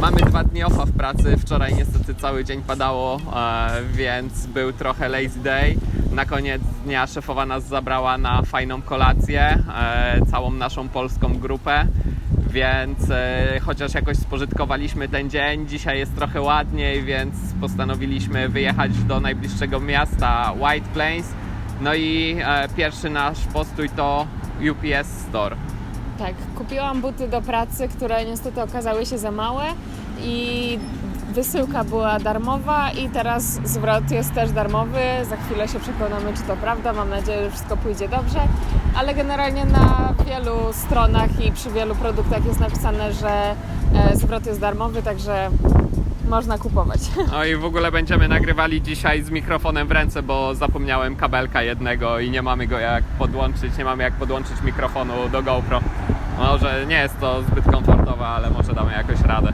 Mamy dwa dni offa w pracy. Wczoraj niestety cały dzień padało, e, więc był trochę lazy day. Na koniec dnia szefowa nas zabrała na fajną kolację, e, całą naszą polską grupę. Więc e, chociaż jakoś spożytkowaliśmy ten dzień, dzisiaj jest trochę ładniej, więc postanowiliśmy wyjechać do najbliższego miasta White Plains. No i e, pierwszy nasz postój to UPS Store. Tak, kupiłam buty do pracy, które niestety okazały się za małe i wysyłka była darmowa i teraz zwrot jest też darmowy. Za chwilę się przekonamy, czy to prawda. Mam nadzieję, że wszystko pójdzie dobrze, ale generalnie na wielu stronach i przy wielu produktach jest napisane, że e, zwrot jest darmowy, także można kupować. No i w ogóle będziemy nagrywali dzisiaj z mikrofonem w ręce, bo zapomniałem kabelka jednego i nie mamy go jak podłączyć, nie mamy jak podłączyć mikrofonu do GoPro. Może nie jest to zbyt komfortowe, ale może damy jakoś radę.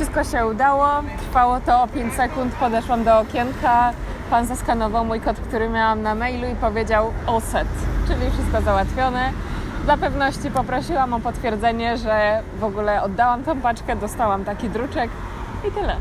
Wszystko się udało, trwało to 5 sekund, podeszłam do okienka, pan zaskanował mój kod, który miałam na mailu i powiedział all set, czyli wszystko załatwione. Dla pewności poprosiłam o potwierdzenie, że w ogóle oddałam tą paczkę, dostałam taki druczek i tyle.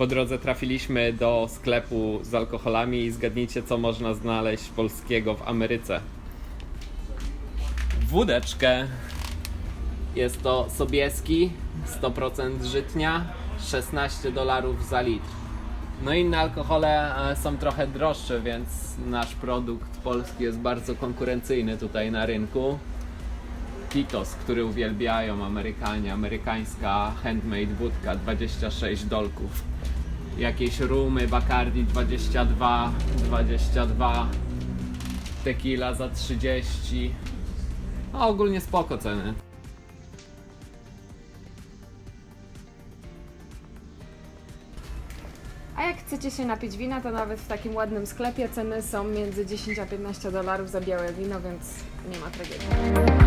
Po drodze trafiliśmy do sklepu z alkoholami i zgadnijcie co można znaleźć polskiego w Ameryce. Wódeczkę. Jest to Sobieski, 100% żytnia, 16 dolarów za litr. No inne alkohole e, są trochę droższe, więc nasz produkt polski jest bardzo konkurencyjny tutaj na rynku. Titos, który uwielbiają Amerykanie, amerykańska handmade wódka 26 dolków. Jakieś rumy Bacardi 22, 22, tequila za 30. No ogólnie spoko ceny. A jak chcecie się napić wina, to nawet w takim ładnym sklepie ceny są między 10 a 15 dolarów za białe wino, więc nie ma tragedii.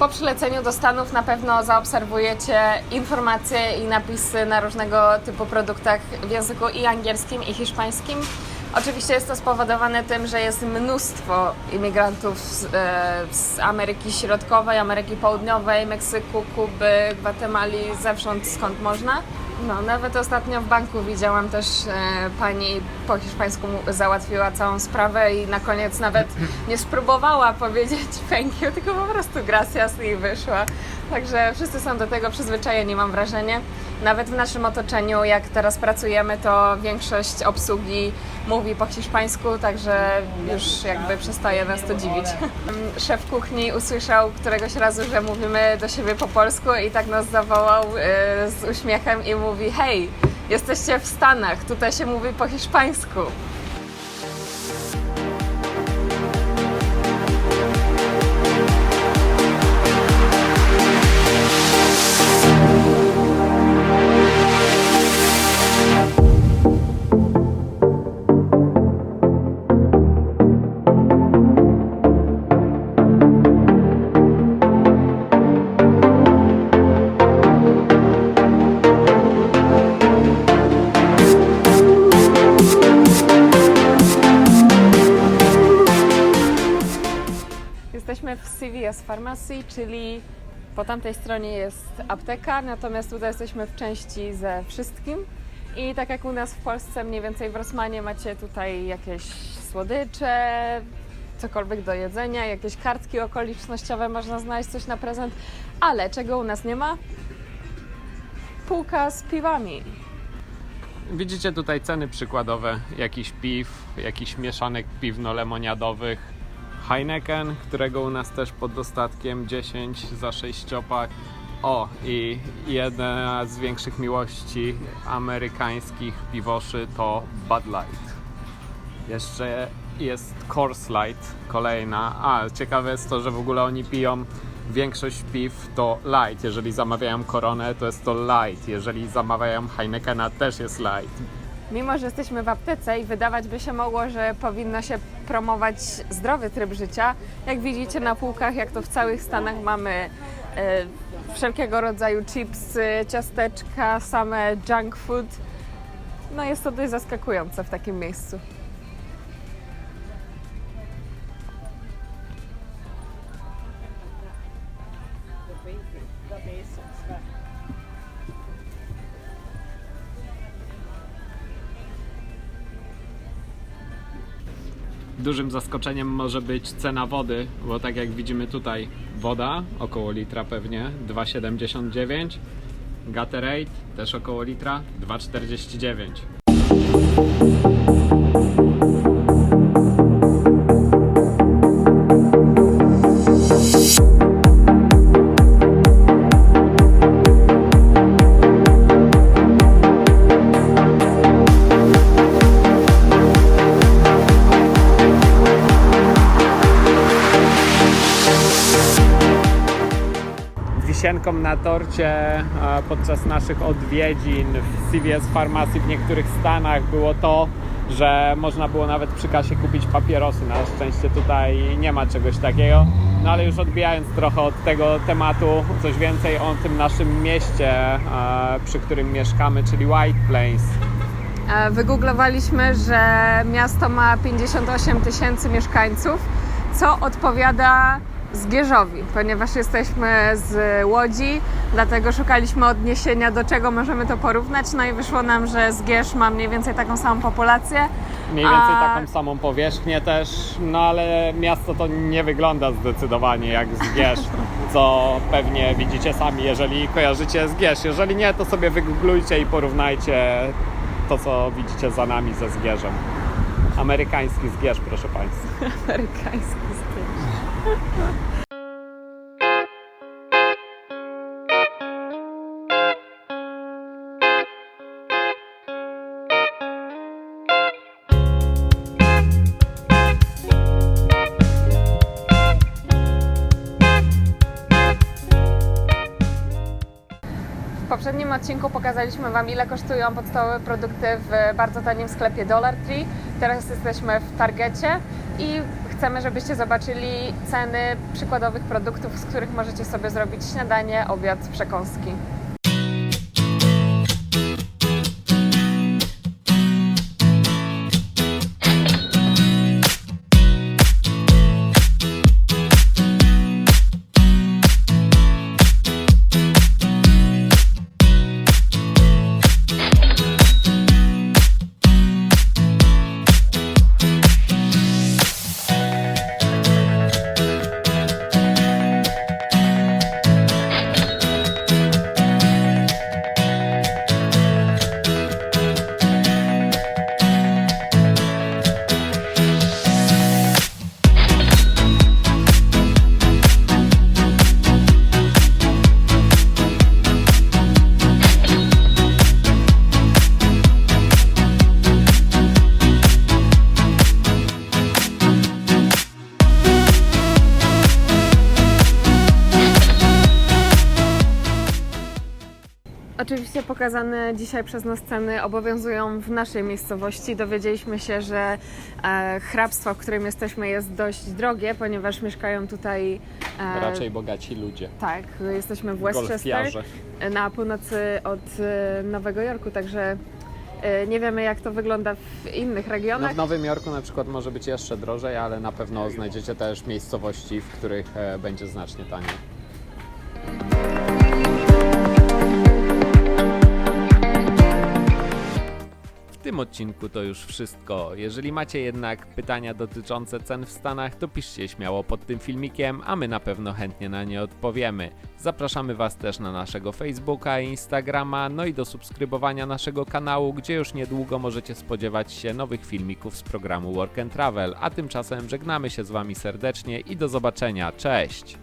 Po przyleceniu do Stanów na pewno zaobserwujecie informacje i napisy na różnego typu produktach w języku i angielskim, i hiszpańskim. Oczywiście jest to spowodowane tym, że jest mnóstwo imigrantów z, e, z Ameryki Środkowej, Ameryki Południowej, Meksyku, Kuby, Gwatemali, zewsząd skąd można. No, nawet ostatnio w banku widziałam też e, pani po hiszpańsku mu- załatwiła całą sprawę i na koniec nawet nie spróbowała powiedzieć thank you, tylko po prostu gracias i wyszła. Także wszyscy są do tego przyzwyczajeni, mam wrażenie. Nawet w naszym otoczeniu, jak teraz pracujemy, to większość obsługi mówi po hiszpańsku, także już jakby przestaje nas to dziwić. Szef kuchni usłyszał któregoś razu, że mówimy do siebie po polsku i tak nas zawołał e, z uśmiechem i mówi hej, jesteście w Stanach, tutaj się mówi po hiszpańsku. CVS Pharmacy, czyli po tamtej stronie jest apteka, natomiast tutaj jesteśmy w części ze wszystkim. I tak jak u nas w Polsce, mniej więcej w Rosmanie macie tutaj jakieś słodycze, cokolwiek do jedzenia, jakieś kartki okolicznościowe, można znaleźć coś na prezent, ale czego u nas nie ma? Półka z piwami. Widzicie tutaj ceny przykładowe jakichś piw, jakichś mieszanek piwno-lemoniadowych. Heineken, którego u nas też pod dostatkiem 10 za 6 ciopak. O, i jedna z większych miłości amerykańskich piwoszy to Bud Light. Jeszcze jest Coors Light, kolejna. A, ciekawe jest to, że w ogóle oni piją większość piw to light. Jeżeli zamawiają koronę, to jest to light. Jeżeli zamawiają Heinekena, też jest light. Mimo, że jesteśmy w aptece i wydawać by się mogło, że powinno się promować zdrowy tryb życia, jak widzicie na półkach, jak to w całych Stanach mamy e, wszelkiego rodzaju chipsy, ciasteczka, same junk food. No jest to dość zaskakujące w takim miejscu. Dużym zaskoczeniem może być cena wody, bo tak jak widzimy tutaj, woda około litra pewnie 2,79. Gatorade też około litra 2,49. Wisienką na torcie podczas naszych odwiedzin w CVS Pharmacy w niektórych stanach było to, że można było nawet przy kasie kupić papierosy. Na szczęście tutaj nie ma czegoś takiego. No ale już odbijając trochę od tego tematu, coś więcej o tym naszym mieście, przy którym mieszkamy, czyli White Plains. Wygooglowaliśmy, że miasto ma 58 tysięcy mieszkańców, co odpowiada Zgierzowi, ponieważ jesteśmy z Łodzi, dlatego szukaliśmy odniesienia, do czego możemy to porównać. No i wyszło nam, że Zgierz ma mniej więcej taką samą populację. Mniej więcej A- taką samą powierzchnię też, no ale miasto to nie wygląda zdecydowanie jak Zgierz, co pewnie widzicie sami, jeżeli kojarzycie Zgierz. Jeżeli nie, to sobie wygooglujcie i porównajcie to, co widzicie za nami ze Zgierzem. Amerykański Zgierz, proszę Państwa. Amerykański Zgierz. Poprzednim odcinku pokazaliśmy Wam, ile kosztują podstawowe produkty w bardzo tanim sklepie Dollar Tree. Teraz jesteśmy w Targecie i chcemy, żebyście zobaczyli ceny przykładowych produktów, z których możecie sobie zrobić śniadanie, obiad, przekąski. Pokazane dzisiaj przez nas ceny obowiązują w naszej miejscowości. Dowiedzieliśmy się, że e, hrabstwo, w którym jesteśmy, jest dość drogie, ponieważ mieszkają tutaj. E, Raczej bogaci ludzie. Tak, jesteśmy w Westchester, Golfiarze. na północy od e, Nowego Jorku, także Nie wiemy, jak to wygląda w innych No regionach. w Nowym Jorku na przykład może być jeszcze drożej, ale na pewno znajdziecie też miejscowości, w których e, będzie znacznie taniej. Tym odcinku to już wszystko. Jeżeli macie jednak pytania dotyczące cen w Stanach, to piszcie śmiało pod tym filmikiem, a my na pewno chętnie na nie odpowiemy. Zapraszamy Was też na naszego Facebooka i Instagrama, no i do subskrybowania naszego kanału, gdzie już niedługo możecie spodziewać się nowych filmików z programu Work and Travel. A tymczasem żegnamy się z Wami serdecznie i do zobaczenia. Cześć!